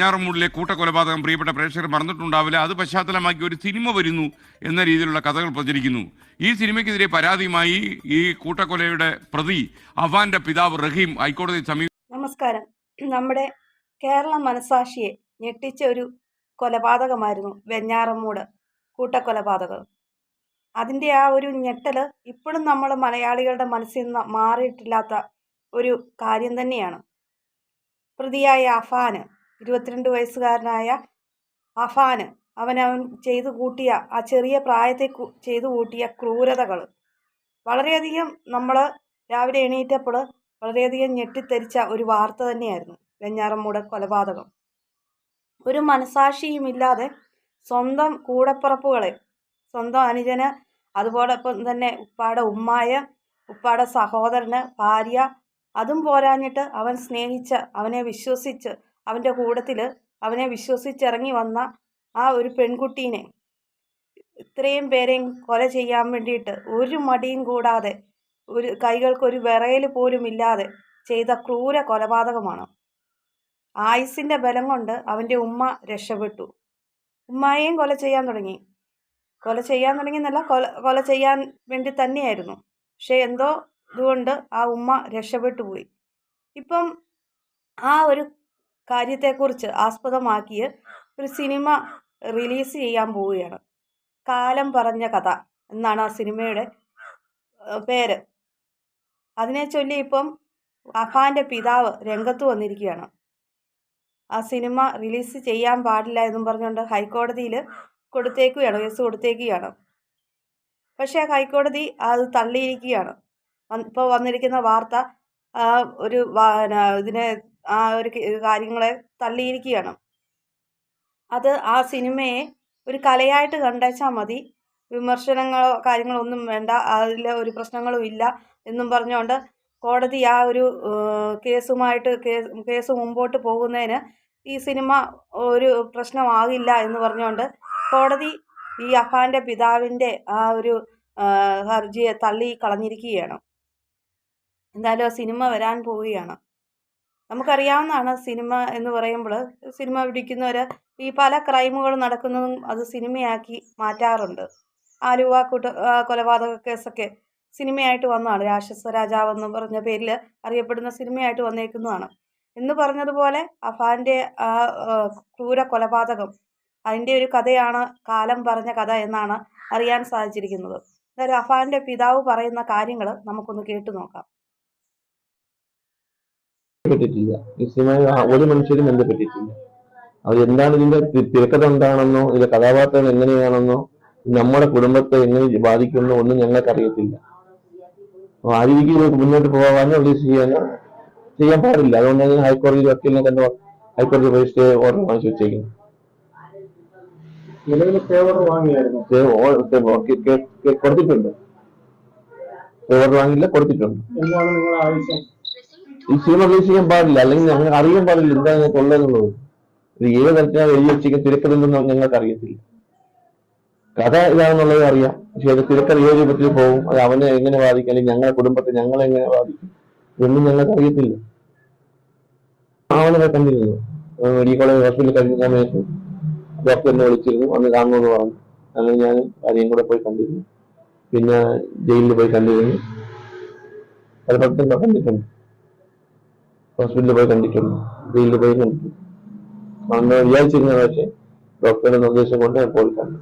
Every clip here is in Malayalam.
ഞാറമൂടിലെ കൂട്ടക്കൊലപാതകം പ്രിയപ്പെട്ട പ്രേക്ഷകർ മറന്നിട്ടുണ്ടാവില്ല. അത് പശ്ചാത്തലമാക്കി ഒരു സിനിമ വരുന്നു എന്ന രീതിയിലുള്ള കഥകൾ പ്രചരിക്കുന്നു. ഈ സിനിമയ്ക്കെതിരെ പരാതിയുമായി ഈ കൂട്ടക്കൊലയുടെ പ്രതി അവാന്റെ പിതാവ് റഹീം ഹൈക്കോടതി സമീപ നമസ്കാരം. നമ്മുടെ കേരള മനസാക്ഷിയെ ഞെട്ടിച്ച ഒരു കൊലപാതകമായിരുന്നു വെഞ്ഞാറമ്മൂട് കൂട്ടക്കൊലപാതകം. അതിന്റെ ആ ഒരു ഞെട്ടൽ ഇപ്പോഴും നമ്മൾ മലയാളികളുടെ മനസ്സിൽ നിന്ന് മാറിയിട്ടില്ലാത്ത ഒരു കാര്യം തന്നെയാണ്. പ്രതിയായ അഫാന് ഇരുപത്തിരണ്ട് വയസ്സുകാരനായ അഫാന്. അവൻ ചെയ്തു കൂട്ടിയ ആ ചെറിയ പ്രായത്തെ ചെയ്തു കൂട്ടിയ ക്രൂരതകൾ. വളരെയധികം നമ്മൾ രാവിലെ എണീറ്റപ്പോൾ വളരെയധികം ഞെട്ടിത്തെരിച്ച ഒരു വാർത്ത തന്നെയായിരുന്നു. വെഞ്ഞാറമ്മൂട് കൊലപാതകം. ഒരു മനസാക്ഷിയുമില്ലാതെ സ്വന്തം കൂടപ്പിറപ്പുകളെ സ്വന്തം അനുജന് അതുപോലൊപ്പം തന്നെ ഉപ്പാടെ ഉമ്മായ ഉപ്പാടെ സഹോദരന് ഭാര്യ അതും പോരാഞ്ഞിട്ട് അവൻ സ്നേഹിച്ച് അവനെ വിശ്വസിച്ച് അവന്റെ കൂടത്തിൽ അവനെ വിശ്വസിച്ചിറങ്ങി വന്ന ആ ഒരു പെൺകുട്ടീനെ ഇത്രയും പേരെയും കൊല ചെയ്യാൻ വേണ്ടിയിട്ട് ഒരു മടിയും കൂടാതെ ഒരു കൈകൾക്കൊരു വിറയൽ പോലും ഇല്ലാതെ ചെയ്ത ക്രൂര കൊലപാതകമാണ്. ആയുസിന്റെ ബലം കൊണ്ട് അവന്റെ ഉമ്മ രക്ഷപ്പെട്ടു. ഉമ്മായെയും കൊല ചെയ്യാൻ തുടങ്ങി. കൊല ചെയ്യാൻ തുടങ്ങി എന്നല്ല കൊല കൊല ചെയ്യാൻ വേണ്ടി തന്നെയായിരുന്നു. പക്ഷേ എന്തോ ഇതുകൊണ്ട് ആ ഉമ്മ രക്ഷപ്പെട്ടു പോയി. ഇപ്പം ആ ഒരു കാര്യത്തെക്കുറിച്ച് ആസ്പദമാക്കി ഒരു സിനിമ റിലീസ് ചെയ്യാൻ പോവുകയാണ്. കാലം പറഞ്ഞ കഥ എന്നാണ് ആ സിനിമയുടെ പേര്. അതിനെ ചൊല്ലി ഇപ്പം അഫാന്റെ പിതാവ് രംഗത്ത് വന്നിരിക്കുകയാണ്. ആ സിനിമ റിലീസ് ചെയ്യാൻ പാടില്ല എന്നും പറഞ്ഞുകൊണ്ട് ഹൈക്കോടതിയിൽ കൊടുത്തേക്കുകയാണ് കേസ് കൊടുത്തേക്കുകയാണ്. പക്ഷേ ഹൈക്കോടതി അത് തള്ളിയിരിക്കുകയാണ്. ഇപ്പോൾ വന്നിരിക്കുന്ന വാർത്ത ഒരു ഇതിനെ ആ ഒരു കാര്യങ്ങളെ തള്ളിയിരിക്കുകയാണ്. അത് ആ സിനിമയെ ഒരു കലയായിട്ട് കണ്ടേച്ചാൽ മതി. വിമർശനങ്ങളോ കാര്യങ്ങളോ ഒന്നും വേണ്ട. അതിൽ ഒരു പ്രശ്നങ്ങളും ഇല്ല എന്നും പറഞ്ഞുകൊണ്ട് കോടതി ആ ഒരു കേസുമായിട്ട് കേസ് മുമ്പോട്ട് പോകുന്നതിന് ഈ സിനിമ ഒരു പ്രശ്നമാകില്ല എന്ന് പറഞ്ഞുകൊണ്ട് കോടതി ഈ അഫാന്റെ പിതാവിന്റെ ആ ഒരു ഹർജിയെ തള്ളി കളഞ്ഞിരിക്കുകയാണ്. എന്തായാലും ആ സിനിമ വരാൻ പോവുകയാണ്. നമുക്കറിയാവുന്നതാണ് സിനിമ എന്ന് പറയുമ്പോൾ സിനിമ പിടിക്കുന്നവർ ഈ പല ക്രൈമുകൾ നടക്കുന്നതും അത് സിനിമയാക്കി മാറ്റാറുണ്ട്. ആലുവ കൂട്ട കൊലപാതക കേസൊക്കെ സിനിമയായിട്ട് വന്നതാണ്. രാക്ഷസ രാജാവ് എന്ന് പറഞ്ഞ പേരിൽ അറിയപ്പെടുന്ന സിനിമയായിട്ട് വന്നേക്കുന്നതാണ്. എന്ന് പറഞ്ഞതുപോലെ അഫാന്റെ ആ, ക്രൂര കൊലപാതകം അതിന്റെ ഒരു കഥയാണ് കാലം പറഞ്ഞ കഥ എന്നാണ് അറിയാൻ സാധിച്ചിരിക്കുന്നത്. എന്തായാലും അഫാന്റെ പിതാവ് പറയുന്ന കാര്യങ്ങൾ നമുക്കൊന്ന് കേട്ടു നോക്കാം. ബന്ധപ്പെട്ടിട്ടില്ല. ആ ഒരു മനുഷ്യരും ബന്ധപ്പെട്ടിട്ടില്ല. അത് എന്താണ് ഇതിന്റെ തിരക്കഥ എന്താണെന്നോ ഇതിന്റെ കഥാപാത്രങ്ങൾ എങ്ങനെയാണെന്നോ നമ്മുടെ കുടുംബത്തെ എങ്ങനെ ബാധിക്കുന്നോ ഒന്നും ഞങ്ങൾക്ക് അറിയത്തില്ല അപ്പൊ ആ രീതിക്ക് മുന്നോട്ട് പോകാനോ റിലീസ് ചെയ്യാനോ ചെയ്യാൻ പാടില്ല. അതുകൊണ്ട് ഞാൻ ഹൈക്കോടതി വക്കീലിനെ കണ്ട് ഹൈക്കോടതി രജിസ്റ്റർ ഓർഡർ വാങ്ങിച്ചു വെച്ചേക്കുന്നു. കൊടുത്തിട്ടുണ്ട്. ഓർഡർ വാങ്ങിയില്ല കൊടുത്തിട്ടുണ്ട്. ഈ സിനിമ റിലീസ് ചെയ്യാൻ പാടില്ല. അല്ലെങ്കിൽ ഞങ്ങൾ അറിയാൻ പാടില്ല എന്താണ് ഞങ്ങൾക്ക് ഉള്ളതെന്നുള്ളത് ഇത് ഏത് തരത്തിലാണ് എഴുതി വെച്ചിരിക്കുന്ന തിരക്കഥയൊന്നും ഞങ്ങൾക്ക് അറിയത്തില്ല കഥ ഇതാണെന്നുള്ളത് അറിയാം. പക്ഷെ അത് തിരക്കഥ ഏത് രൂപത്തിൽ പോകും അത് അവനെ എങ്ങനെ ബാധിക്കും അല്ലെങ്കിൽ ഞങ്ങളുടെ കുടുംബത്തെ ഞങ്ങളെ എങ്ങനെ ബാധിക്കും ഇതൊന്നും ഞങ്ങൾക്ക് അറിയത്തില്ല അവനെ കണ്ടിരുന്നു മെഡിക്കൽ കോളേജ് ഹോസ്പിറ്റലിൽ കഴിഞ്ഞ സമയത്ത് ഡോക്ടർ എന്നെ വിളിച്ചിരുന്നു. അന്ന് കാണുമെന്ന് പറഞ്ഞു. അങ്ങനെ ഞാൻ ആരെയും കൂടെ പോയി കണ്ടിരുന്നു. പിന്നെ ജയിലിൽ പോയി കണ്ടിരുന്നു. പലപ്പോഴത്തും കണ്ടിട്ടുണ്ട്. ഹോസ്പിറ്റലിൽ പോയി കണ്ടിട്ടുണ്ട്. ജയിലിൽ പോയി കണ്ടിട്ടുണ്ട്. അന്ന് വിചാരിച്ചിരുന്ന പക്ഷേ ഡോക്ടറുടെ നിർദ്ദേശം കൊണ്ട് പോയി കണ്ടു.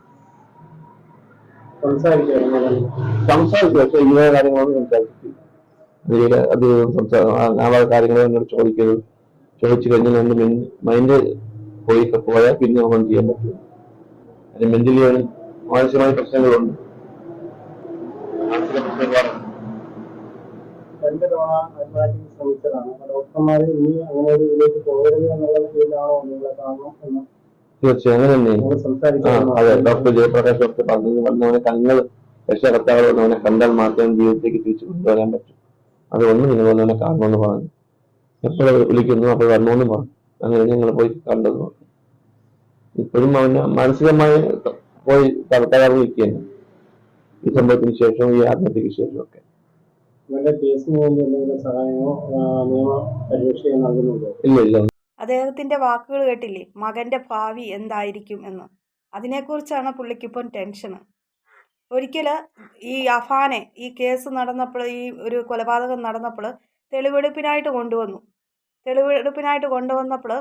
സംസാരിച്ചു പക്ഷേ കാര്യങ്ങളൊന്നും സംസാരിച്ചിട്ടില്ല അതിൽ അത് സംസാ- ആ- ആ കാര്യങ്ങൾ എന്നോട് ചോദിക്കരുത്. ചോദിച്ചു കഴിഞ്ഞാൽ എന്റെ മൈൻഡ് പോയി പോയാൽ പിന്നെ ഒന്നും ചെയ്യാൻ പറ്റില്ല. അതിന് മെന്റലി മാനസികമായ പ്രശ്നങ്ങളുണ്ട്. മാനസിക പ്രശ്നങ്ങളാണ് ശ്രമിച്ചതാണ് അപ്പൊ ഡോക്ടർമാർ ഇനി അങ്ങനെ ഒരു ഇതിലേക്ക് പോകരുത് എന്നുള്ള രീതിയിലാണോ നിങ്ങളെ കാണണം എന്ന് തീർച്ചയായും അങ്ങനെ അതെ ഡോക്ടർ ജയപ്രകാശ് ഡോക്ടർ പറഞ്ഞു വന്നവനെ തങ്ങൾ രക്ഷകർത്താക്കൾ വന്നവനെ കണ്ടാൽ മാത്രമേ ജീവിതത്തിലേക്ക് തിരിച്ചു കൊണ്ടുവരാൻ പറ്റും. അതുകൊണ്ട് നിങ്ങൾ വന്നവനെ കാണണമെന്ന് പറഞ്ഞു. എപ്പോഴും വിളിക്കുന്നു അപ്പോൾ വരണമെന്ന് പറഞ്ഞു. അങ്ങനെ ഞങ്ങൾ പോയി കണ്ടെന്ന് പറഞ്ഞു ഇപ്പോഴും അവന് മാനസികമായി പോയി തകർന്നിരിക്കുകയാണ് ഈ സംഭവത്തിന് ശേഷവും ഈ ആത്മഹത്യക്ക് ശേഷവും ഒക്കെ. ഇവരുടെ കേസിന് വേണ്ടി എന്തെങ്കിലും സഹായമോ നിയമ പരിരക്ഷയോ നൽകുന്നുണ്ടോ? ഇല്ല ഇല്ല. അദ്ദേഹത്തിന്റെ വാക്കുകൾ കേട്ടില്ലേ? മകന്റെ ഭാവി എന്തായിരിക്കും എന്ന്. അതിനെക്കുറിച്ചാണ് പുള്ളിക്കിപ്പം ടെൻഷന് ഒരിക്കൽ ഈ അഫാനെ ഈ കേസ് നടന്നപ്പോൾ ഈ ഒരു കൊലപാതകം നടന്നപ്പോൾ തെളിവെടുപ്പിനായിട്ട് കൊണ്ടുവന്നു. തെളിവെടുപ്പിനായിട്ട് കൊണ്ടുവന്നപ്പോൾ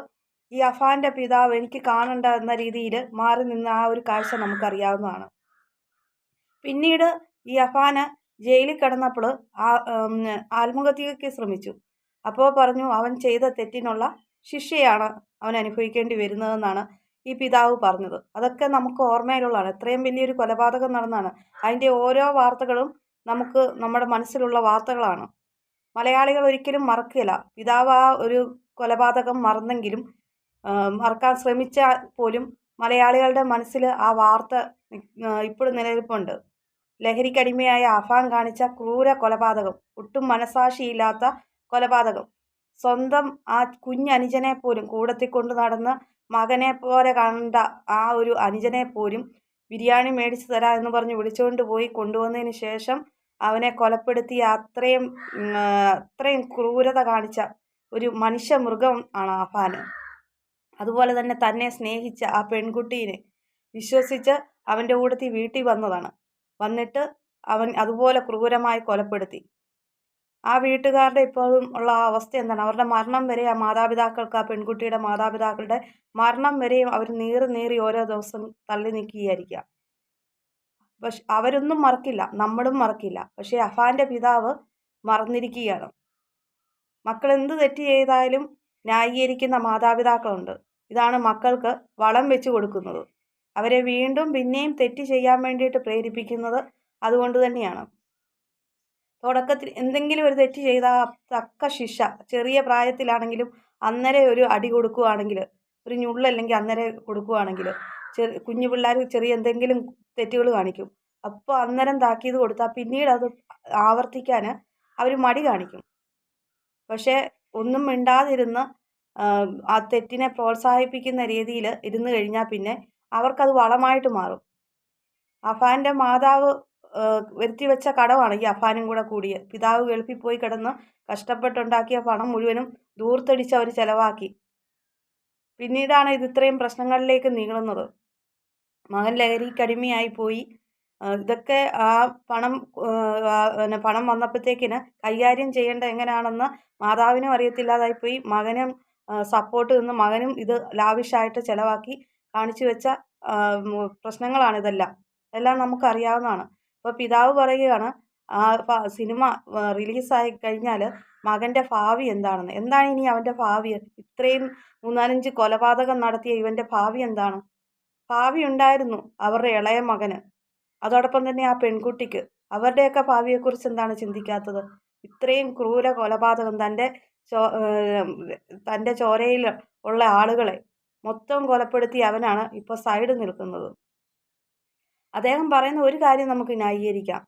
ഈ അഫാന്റെ പിതാവ് എനിക്ക് കാണണ്ട എന്ന രീതിയിൽ മാറി നിന്ന ആ ഒരു കാഴ്ച നമുക്കറിയാവുന്നതാണ്. പിന്നീട് ഈ അഫാന് ജയിലിൽ കിടന്നപ്പോൾ ആത്മഹത്യയ്ക്ക് ശ്രമിച്ചു. അപ്പോൾ പറഞ്ഞു അവൻ ചെയ്ത തെറ്റിനുള്ള ശിക്ഷയാണ് അവൻ അനുഭവിക്കേണ്ടി വരുന്നതെന്നാണ് ഈ പിതാവ് പറഞ്ഞത്. അതൊക്കെ നമുക്ക് ഓർമ്മയിലുള്ളതാണ്. എത്രയും വലിയൊരു കൊലപാതകം നടന്നാണ്. അതിന്റെ ഓരോ വാർത്തകളും നമുക്ക് നമ്മുടെ മനസ്സിലുള്ള വാർത്തകളാണ്. മലയാളികൾ ഒരിക്കലും മറക്കില്ല. പിതാവ് ആ ഒരു കൊലപാതകം മറന്നെങ്കിലും മറക്കാൻ ശ്രമിച്ചാൽ പോലും മലയാളികളുടെ മനസ്സിൽ ആ വാർത്ത ഇപ്പോഴും നിലനിൽപ്പുണ്ട്. ലഹരിക്കടിമയായ അഫാൻ കാണിച്ച ക്രൂര കൊലപാതകം ഒട്ടും മനസാക്ഷിയില്ലാത്ത കൊലപാതകം. സ്വന്തം ആ കുഞ്ഞനുജനെ പോലും കൂടത്തിൽ കൊണ്ടു നടന്ന് മകനെ പോലെ കണ്ട ആ ഒരു അനുജനെ പോലും ബിരിയാണി മേടിച്ച് തരാം എന്ന് പറഞ്ഞ് വിളിച്ചുകൊണ്ട് പോയി കൊണ്ടുവന്നതിന് ശേഷം അവനെ കൊലപ്പെടുത്തി അത്രയും അത്രയും ക്രൂരത കാണിച്ച ഒരു മനുഷ്യ മൃഗം ആണ് ആഫാന് അതുപോലെ തന്നെ തന്നെ സ്നേഹിച്ച ആ പെൺകുട്ടീനെ വിശ്വസിച്ച് അവന്റെ കൂടത്തി വീട്ടിൽ വന്നതാണ്. വന്നിട്ട് അവൻ അതുപോലെ ക്രൂരമായി കൊലപ്പെടുത്തി. ആ വീട്ടുകാരുടെ ഇപ്പോഴും ഉള്ള ആ അവസ്ഥ എന്താണ്? അവരുടെ മരണം വരെ ആ മാതാപിതാക്കൾക്ക് ആ പെൺകുട്ടിയുടെ മാതാപിതാക്കളുടെ മരണം വരെയും അവർ നീറി നീറി ഓരോ ദിവസം തള്ളി നീക്കുകയായിരിക്കുക പക്ഷെ അവരൊന്നും മറക്കില്ല. നമ്മളും മറക്കില്ല. പക്ഷേ അഫാന്റെ പിതാവ് മറന്നിരിക്കുകയാണ്. മക്കൾ എന്ത് തെറ്റ് ചെയ്താലും ന്യായീകരിക്കുന്ന മാതാപിതാക്കളുണ്ട്. ഇതാണ് മക്കൾക്ക് വളം വെച്ച് കൊടുക്കുന്നത്. അവരെ വീണ്ടും പിന്നെയും തെറ്റ് ചെയ്യാൻ വേണ്ടിയിട്ട് പ്രേരിപ്പിക്കുന്നത് അതുകൊണ്ട് തന്നെയാണ്. തുടക്കത്തിൽ എന്തെങ്കിലും ഒരു തെറ്റ് ചെയ്താൽ തക്ക ശിക്ഷ. ചെറിയ പ്രായത്തിലാണെങ്കിലും അന്നേരെ ഒരു അടി കൊടുക്കുകയാണെങ്കിൽ ഒരു ഞുള്ളല്ലെങ്കിൽ അന്നേരെ കൊടുക്കുകയാണെങ്കിൽ ചെറു കുഞ്ഞു പിള്ളേർ ചെറിയ എന്തെങ്കിലും തെറ്റുകൾ കാണിക്കും. അപ്പോൾ അന്നേരം താക്കീത് കൊടുത്താൽ പിന്നീട് അത് ആവർത്തിക്കാൻ അവർ മടി കാണിക്കും. പക്ഷേ ഒന്നും മിണ്ടാതിരുന്ന് ആ, തെറ്റിനെ പ്രോത്സാഹിപ്പിക്കുന്ന രീതിയിൽ ഇരുന്ന് കഴിഞ്ഞാൽ പിന്നെ അവർക്കത് വളമായിട്ട് മാറും. അഫാന്റെ മാതാവ് വരുത്തി വെച്ച കടമാണ് ഈ അഫാനും കൂടെ കൂടിയ. പിതാവ് ഗൾഫിൽ പോയി കിടന്ന് കഷ്ടപ്പെട്ടുണ്ടാക്കിയ പണം മുഴുവനും ദൂർത്തടിച്ച് അവർ ചിലവാക്കി. പിന്നീടാണ് ഇത് ഇത്രയും പ്രശ്നങ്ങളിലേക്ക് നീങ്ങുന്നത് മകൻ ലഹരിക്കടിമയായി പോയി. ഇതൊക്കെ ആ പണം പണം വന്നപ്പോഴത്തേക്കിന് കൈകാര്യം ചെയ്യേണ്ട എങ്ങനെയാണെന്ന് മാതാവിനും അറിയത്തില്ലാതായിപ്പോയി. മകനും സപ്പോർട്ട് നിന്ന് മകനും ഇത് ലാവിഷായിട്ട് ചിലവാക്കി. കാണിച്ചു വെച്ച പ്രശ്നങ്ങളാണ് ഇതെല്ലാം. എല്ലാം നമുക്കറിയാവുന്നതാണ്. ഇപ്പോൾ പിതാവ് പറയുകയാണ് ആ സിനിമ റിലീസായി കഴിഞ്ഞാൽ മകന്റെ ഭാവി എന്താണെന്ന്. എന്താണ് ഇനി അവന്റെ ഭാവി? ഇത്രയും മൂന്നാലഞ്ച് കൊലപാതകം നടത്തിയ ഇവന്റെ ഭാവി എന്താണ്? ഭാവി ഉണ്ടായിരുന്നു അവരുടെ ഇളയ മകന്. അതോടൊപ്പം തന്നെ ആ പെൺകുട്ടിക്ക്. അവരുടെയൊക്കെ ഭാവിയെക്കുറിച്ച് എന്താണ് ചിന്തിക്കാത്തത്? ഇത്രയും ക്രൂര കൊലപാതകം തന്റെ ചോ തന്റെ ചോരയിൽ ഉള്ള ആളുകളെ മൊത്തം കൊലപ്പെടുത്തി അവനാണ് ഇപ്പോൾ സൈഡ് നിൽക്കുന്നത്. അദ്ദേഹം പറയുന്ന ഒരു കാര്യം നമുക്ക് ന്യായീകരിക്കാം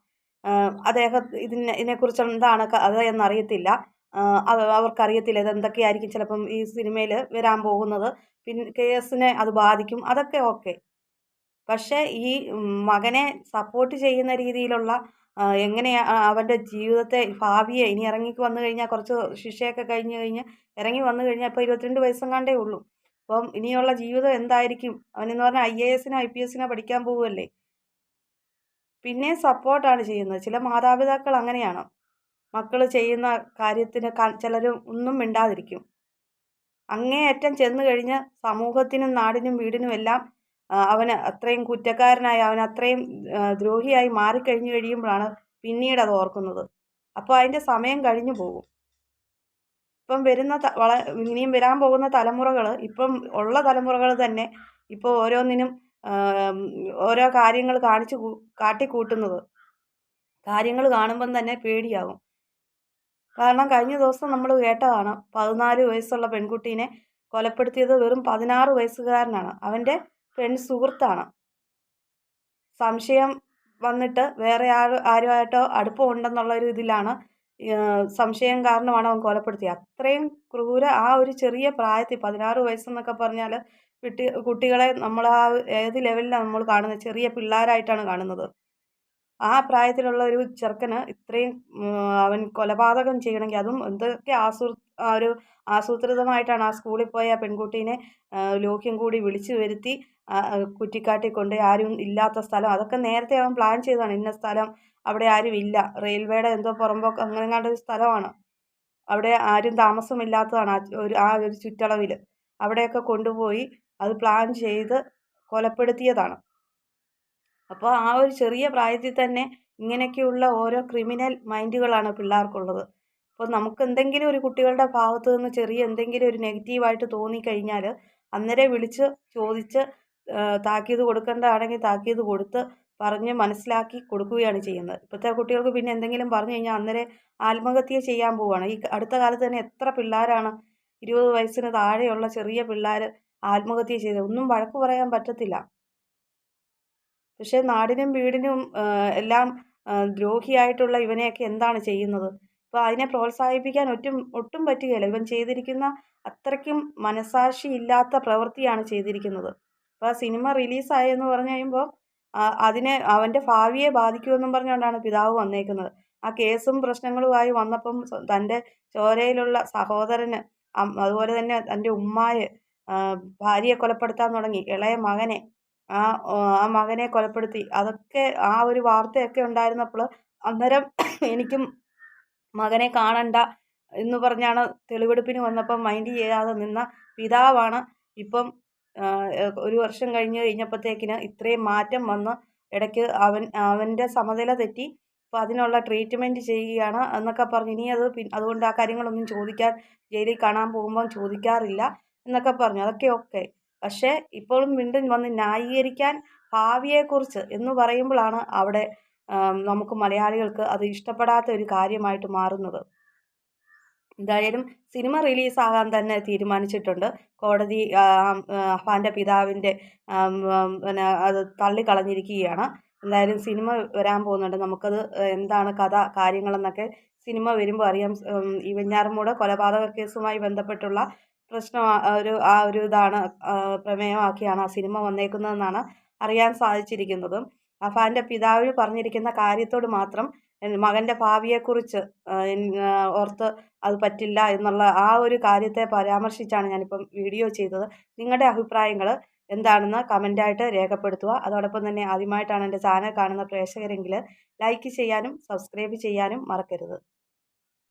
അദ്ദേഹം ഇതിനെ ഇതിനെക്കുറിച്ച് എന്താണ് കഥ എന്നറിയത്തില്ല. അവർക്കറിയത്തില്ല ഇത് എന്തൊക്കെയായിരിക്കും ചിലപ്പം ഈ സിനിമയിൽ വരാൻ പോകുന്നത്. പിന്നെ കേസിനെ അത് ബാധിക്കും. അതൊക്കെ ഓക്കെ. പക്ഷേ ഈ മകനെ സപ്പോർട്ട് ചെയ്യുന്ന രീതിയിലുള്ള എങ്ങനെയാണ് അവന്റെ ജീവിതത്തെ ഭാവിയെ ഇനി ഇറങ്ങി വന്നു കഴിഞ്ഞാൽ കുറച്ച് ശിക്ഷയൊക്കെ കഴിഞ്ഞ് കഴിഞ്ഞ് ഇറങ്ങി വന്നു കഴിഞ്ഞാൽ ഇപ്പോൾ ഇരുപത്തിരണ്ട് വയസ്സെങ്ങാണ്ടേ ഉള്ളൂ. അപ്പം ഇനിയുള്ള ജീവിതം എന്തായിരിക്കും? അവനെന്ന് പറഞ്ഞാൽ ഐ എ എസിനോ ഐ പി എസിനോ പഠിക്കാൻ പോവുമല്ലേ പിന്നെ സപ്പോർട്ടാണ് ചെയ്യുന്നത്. ചില മാതാപിതാക്കൾ അങ്ങനെയാണ്? മക്കൾ ചെയ്യുന്ന കാര്യത്തിന് ചിലരും ഒന്നും മിണ്ടാതിരിക്കും. അങ്ങേയറ്റം ചെന്ന് കഴിഞ്ഞ് സമൂഹത്തിനും നാടിനും വീടിനും എല്ലാം അവന് അത്രയും കുറ്റക്കാരനായി അവൻ അത്രയും ദ്രോഹിയായി മാറിക്കഴിഞ്ഞു കഴിയുമ്പോഴാണ് പിന്നീട് അത് ഓർക്കുന്നത്. അപ്പോൾ അതിന്റെ സമയം കഴിഞ്ഞു പോകും. ഇപ്പം വരുന്ന വള ഇനിയും വരാൻ പോകുന്ന തലമുറകൾ ഇപ്പം ഉള്ള തലമുറകൾ തന്നെ ഇപ്പോൾ ഓരോന്നിനും ഓരോ കാര്യങ്ങൾ കാണിച്ച് കാട്ടിക്കൂട്ടുന്നത്. കാര്യങ്ങൾ കാണുമ്പം തന്നെ പേടിയാകും കാരണം കഴിഞ്ഞ ദിവസം നമ്മൾ കേട്ടതാണ് പതിനാല് വയസ്സുള്ള പെൺകുട്ടീനെ കൊലപ്പെടുത്തിയത് വെറും പതിനാറ് വയസ്സുകാരനാണ്. അവന്റെ പെൺ സുഹൃത്താണ്. സംശയം വന്നിട്ട് വേറെ ആരും ആരുമായിട്ടോ അടുപ്പമുണ്ടെന്നുള്ള ഒരു ഇതിലാണ് സംശയം കാരണമാണ് അവൻ കൊലപ്പെടുത്തിയത് അത്രയും ക്രൂര ആ ഒരു ചെറിയ പ്രായത്തിൽ പതിനാറ് വയസ്സെന്നൊക്കെ പറഞ്ഞാൽ കുട്ടി കുട്ടികളെ നമ്മൾ ആ ഏത് ലെവലിലാണ് നമ്മൾ കാണുന്നത്? ചെറിയ പിള്ളേരായിട്ടാണ് കാണുന്നത്. ആ പ്രായത്തിലുള്ള ഒരു ചെറുക്കന് ഇത്രയും അവൻ കൊലപാതകം ചെയ്യണമെങ്കിൽ അതും എന്തൊക്കെ ആസൂ ഒരു ആസൂത്രിതമായിട്ടാണ് ആ സ്കൂളിൽ പോയ ആ പെൺകുട്ടീനെ ലോക്യം കൂടി വിളിച്ചു വരുത്തി ആ, കൊണ്ട് ആരും ഇല്ലാത്ത സ്ഥലം. അതൊക്കെ നേരത്തെ അവൻ പ്ലാൻ ചെയ്തതാണ്. ഇന്ന സ്ഥലം അവിടെ ആരും ഇല്ല. റെയിൽവേയുടെ എന്തോ പുറമ്പോക്ക് അങ്ങനെ എങ്ങാണ്ട് ഒരു സ്ഥലമാണ്. അവിടെ ആരും താമസമില്ലാത്തതാണ് ആ ഒരു ആ ഒരു ചുറ്റളവിൽ അവിടെയൊക്കെ കൊണ്ടുപോയി അത് പ്ലാൻ ചെയ്ത് കൊലപ്പെടുത്തിയതാണ്. അപ്പോൾ ആ ഒരു ചെറിയ പ്രായത്തിൽ തന്നെ ഇങ്ങനെയൊക്കെയുള്ള ഓരോ ക്രിമിനൽ മൈൻഡുകളാണ് പിള്ളേർക്കുള്ളത്. അപ്പോൾ നമുക്ക് എന്തെങ്കിലും ഒരു കുട്ടികളുടെ ഭാഗത്തു നിന്ന് ചെറിയ എന്തെങ്കിലും ഒരു നെഗറ്റീവായിട്ട് തോന്നിക്കഴിഞ്ഞാൽ അന്നേരം വിളിച്ച് ചോദിച്ച് താക്കീത് കൊടുക്കേണ്ടതാണെങ്കിൽ താക്കീത് കൊടുത്ത് പറഞ്ഞ് മനസ്സിലാക്കി കൊടുക്കുകയാണ് ചെയ്യുന്നത്. ഇപ്പോഴത്തെ കുട്ടികൾക്ക് പിന്നെ എന്തെങ്കിലും പറഞ്ഞു കഴിഞ്ഞാൽ അന്നേരം ആത്മഹത്യ ചെയ്യാൻ പോവുകയാണ്. ഈ അടുത്ത കാലത്ത് തന്നെ എത്ര പിള്ളേരാണ് ഇരുപത് വയസ്സിന് താഴെയുള്ള ചെറിയ പിള്ളേർ ആത്മഹത്യ ചെയ്തത് ഒന്നും വഴക്ക് പറയാൻ പറ്റത്തില്ല. പക്ഷേ നാടിനും വീടിനും എല്ലാം ദ്രോഹിയായിട്ടുള്ള ഇവനെയൊക്കെ എന്താണ് ചെയ്യുന്നത്? അപ്പോൾ അതിനെ പ്രോത്സാഹിപ്പിക്കാൻ ഒറ്റും ഒട്ടും പറ്റുകയില്ല. ഇവൻ ചെയ്തിരിക്കുന്ന അത്രയ്ക്കും മനസാക്ഷി ഇല്ലാത്ത പ്രവൃത്തിയാണ് ചെയ്തിരിക്കുന്നത്. അപ്പോൾ ആ സിനിമ റിലീസായെന്ന് പറഞ്ഞു കഴിയുമ്പോൾ അതിനെ അവന്റെ ഭാവിയെ ബാധിക്കുമെന്നും പറഞ്ഞുകൊണ്ടാണ് പിതാവ് വന്നേക്കുന്നത്. ആ കേസും പ്രശ്നങ്ങളുമായി വന്നപ്പം തന്റെ ചോരയിലുള്ള സഹോദരന് അതുപോലെ തന്നെ തന്റെ ഉമ്മായെ ഭാര്യയെ കൊലപ്പെടുത്താൻ തുടങ്ങി. ഇളയ മകനെ ആ ആ മകനെ കൊലപ്പെടുത്തി. അതൊക്കെ ആ ഒരു വാർത്തയൊക്കെ ഉണ്ടായിരുന്നപ്പോൾ അന്നേരം എനിക്കും മകനെ കാണണ്ട എന്ന് പറഞ്ഞാണ് തെളിവെടുപ്പിന് വന്നപ്പം മൈൻഡ് ചെയ്യാതെ നിന്ന പിതാവാണ്. ഇപ്പം ഒരു വർഷം കഴിഞ്ഞ് കഴിഞ്ഞപ്പോഴത്തേക്കിന് ഇത്രയും മാറ്റം വന്ന് ഇടയ്ക്ക് അവൻ അവന്റെ സമനില തെറ്റി. അപ്പോൾ അതിനുള്ള ട്രീറ്റ്മെന്റ് ചെയ്യുകയാണ് എന്നൊക്കെ പറഞ്ഞ്. ഇനി അത് അതുകൊണ്ട് ആ കാര്യങ്ങളൊന്നും ചോദിക്കാൻ ജയിലിൽ കാണാൻ പോകുമ്പം ചോദിക്കാറില്ല എന്നൊക്കെ പറഞ്ഞു. അതൊക്കെ ഓക്കെ പക്ഷേ ഇപ്പോഴും വീണ്ടും വന്ന് ന്യായീകരിക്കാൻ ഭാവിയെക്കുറിച്ച് എന്ന് പറയുമ്പോഴാണ് അവിടെ നമുക്ക് മലയാളികൾക്ക് അത് ഇഷ്ടപ്പെടാത്ത ഒരു കാര്യമായിട്ട് മാറുന്നത്. എന്തായാലും സിനിമ റിലീസാകാൻ തന്നെ തീരുമാനിച്ചിട്ടുണ്ട്. കോടതി അഫാന്റെ പിതാവിന്റെ പിന്നെ അത് തള്ളിക്കളഞ്ഞിരിക്കുകയാണ്. എന്തായാലും സിനിമ വരാൻ പോകുന്നുണ്ട്. നമുക്കത് എന്താണ് കഥ കാര്യങ്ങളെന്നൊക്കെ സിനിമ വരുമ്പോൾ അറിയാം. ഈ വെഞ്ഞാറമൂട് കൊലപാതക കേസുമായി ബന്ധപ്പെട്ടുള്ള പ്രശ്നം ഒരു ആ ഒരു ഇതാണ് പ്രമേയമാക്കിയാണ് ആ സിനിമ വന്നേക്കുന്നതെന്നാണ് അറിയാൻ സാധിച്ചിരിക്കുന്നത്. അഫാന്റെ പിതാവ് പറഞ്ഞിരിക്കുന്ന കാര്യത്തോട് മാത്രം മകന്റെ ഭാവിയെക്കുറിച്ച് ഓർത്ത് അത് പറ്റില്ല എന്നുള്ള ആ ഒരു കാര്യത്തെ പരാമർശിച്ചാണ് ഞാനിപ്പം വീഡിയോ ചെയ്തത്. നിങ്ങളുടെ അഭിപ്രായങ്ങൾ എന്താണെന്ന് കമന്റായിട്ട് രേഖപ്പെടുത്തുക. അതോടൊപ്പം തന്നെ ആദ്യമായിട്ടാണ് എന്റെ ചാനൽ കാണുന്ന പ്രേക്ഷകരെങ്കിൽ ലൈക്ക് ചെയ്യാനും സബ്സ്ക്രൈബ് ചെയ്യാനും മറക്കരുത്.